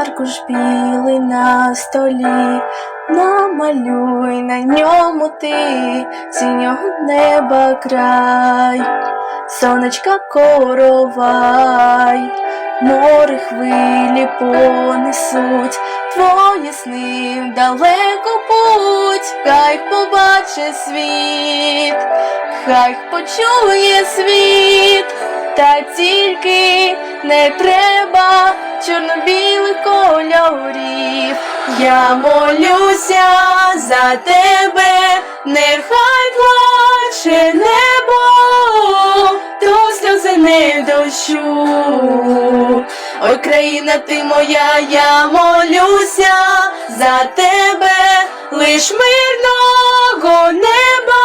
аркуш білий на столі, намалюй на ньому ти синього неба край, сонечка коровай, море хвилі понесуть, твої сни далеко путь, хай побачить світ, хай почує світ, та тільки не треба чорно-білих кольорів. Я молюся за тебе, нехай плаче небо, то сльози не дощу. Ой, країна ти моя, я молюся за тебе, лиш мирного неба,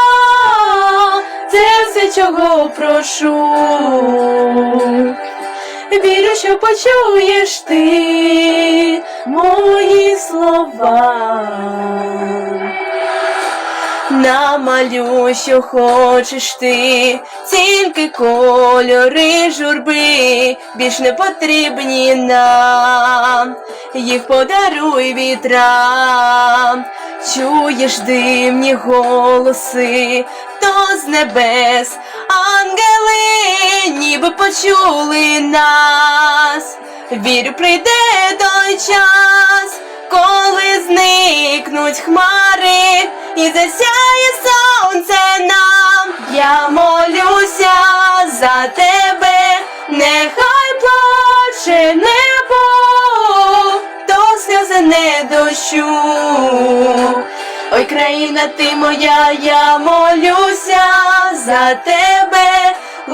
це все, чого прошу. Вірю, що почуєш ти мої слова. Намалюй, що хочеш ти, тільки кольори журби, більш не потрібні нам, їх подаруй вітрам, чуєш дивні голоси, то з небес ніби почули нас. Вірю, прийде той час, коли зникнуть хмари і засяє сонце нам. Я молюся за тебе, нехай плаче небо, то сльози не дощу. Ой, країна ти моя, я молюся за тебе,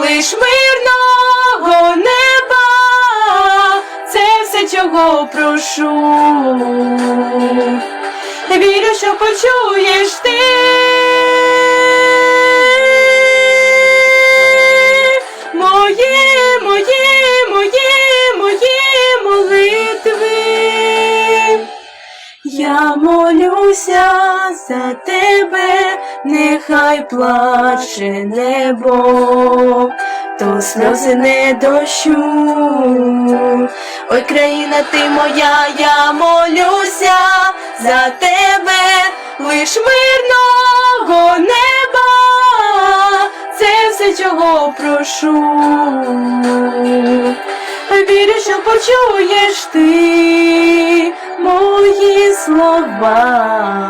лиш мирного неба, це все, чого прошу. Вірю, що почуєш ти. Я молюся за тебе, нехай плаче небо, то сльози не дощу. Ой, країна ти моя, я молюся за тебе, лиш мирного неба, це все, чого прошу. Вірю, що почуєш ти Твої слова.